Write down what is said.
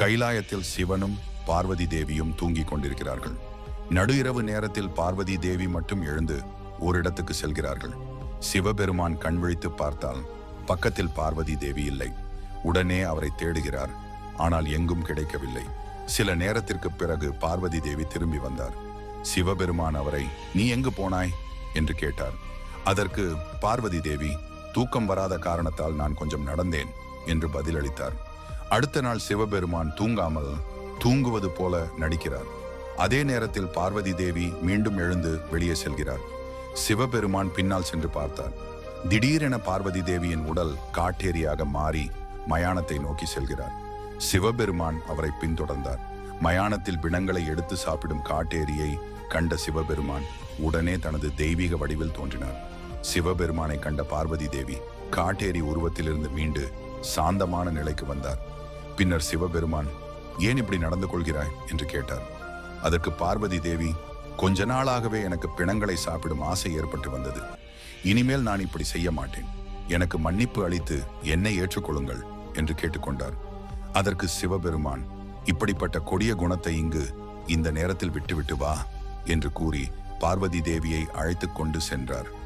கைலாயத்தில் சிவனும் பார்வதி தேவியும் தூங்கிக் கொண்டிருக்கிறார்கள். நடு இரவு நேரத்தில் பார்வதி தேவி மட்டும் எழுந்து ஓரிடத்துக்கு செல்கிறார்கள். சிவபெருமான் கண் விழித்து பார்த்தால் பக்கத்தில் பார்வதி தேவி இல்லை. உடனே அவரை தேடுகிறார். ஆனால் எங்கும் கிடைக்கவில்லை. சில நேரத்திற்கு பிறகு பார்வதி தேவி திரும்பி வந்தார். சிவபெருமான் அவரை நீ எங்கு போனாய்? என்று கேட்டார். அதற்கு பார்வதி தேவி தூக்கம் வராத காரணத்தால் நான் கொஞ்சம் நடந்தேன் என்று பதிலளித்தார். அடுத்த நாள் சிவபெருமான் தூங்காமல் தூங்குவது போல நடிக்கிறார். அதே நேரத்தில் பார்வதி தேவி மீண்டும் எழுந்து வெளியே செல்கிறார். சிவபெருமான் பின்னால் சென்று பார்த்தார். திடீரென பார்வதி தேவியின் உடல் காட்டேரியாக மாறி மயானத்தை நோக்கி செல்கிறார். சிவபெருமான் அவரை பின்தொடர்ந்தார். மயானத்தில் பிணங்களை எடுத்து சாப்பிடும் காட்டேரியை கண்ட சிவபெருமான் உடனே தனது தெய்வீக வடிவில் தோன்றினார். சிவபெருமானை கண்ட பார்வதி தேவி காட்டேரி உருவத்திலிருந்து மீண்டு சாந்தமான நிலைக்கு வந்தார். பின்னர் சிவபெருமான் ஏன் இப்படி நடந்து கொள்கிறாய்? என்று கேட்டார். அதற்கு பார்வதி தேவி கொஞ்ச நாளாகவே எனக்கு பிணங்களை சாப்பிடும் ஆசை ஏற்பட்டு வந்தது. இனிமேல் நான் இப்படி செய்ய மாட்டேன். எனக்கு மன்னிப்பு அளித்து என்னை ஏற்றுக்கொள்ளுங்கள் என்று கேட்டுக்கொண்டார். அதற்கு சிவபெருமான் இப்படிப்பட்ட கொடிய குணத்தை இங்கு இந்த நேரத்தில் விட்டுவிட்டு வா என்று கூறி பார்வதி தேவியை அழைத்து கொண்டு சென்றார்.